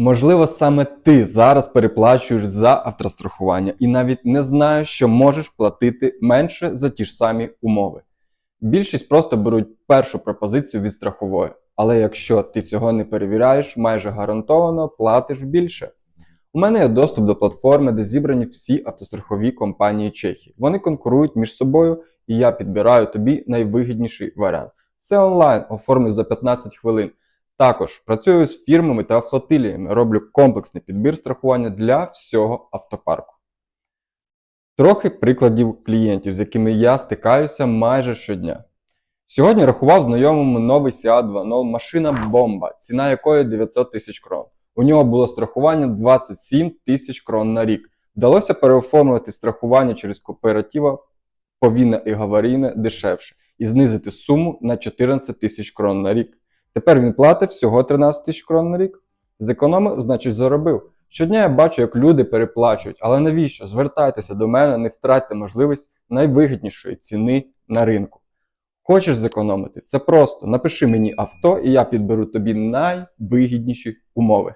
Можливо, саме ти зараз переплачуєш за автострахування і навіть не знаєш, що можеш платити менше за ті ж самі умови. Більшість просто беруть першу пропозицію від страхової, але якщо ти цього не перевіряєш, майже гарантовано платиш більше. У мене є доступ до платформи, де зібрані всі автострахові компанії Чехії. Вони конкурують між собою, і я підбираю тобі найвигідніший варіант. Це онлайн, оформлю за 15 хвилин. Також працюю з фірмами та флотиліями, роблю комплексний підбір страхування для всього автопарку. Трохи прикладів клієнтів, з якими я стикаюся майже щодня. Сьогодні рахував знайомому новий Seat 2.0 машина бомба, ціна якої 900 тисяч крон. У нього було страхування 27 тисяч крон на рік. Вдалося переоформити страхування через кооператива повінне і аварійне дешевше і знизити суму на 14 тисяч крон на рік. Тепер він платить всього 13 тисяч крон на рік. Зекономив, значить заробив. Щодня я бачу, як люди переплачують, але навіщо? Звертайтеся до мене, не втратьте можливість найвигіднішої ціни на ринку. Хочеш зекономити? Це просто. Напиши мені авто, і я підберу тобі найвигідніші умови.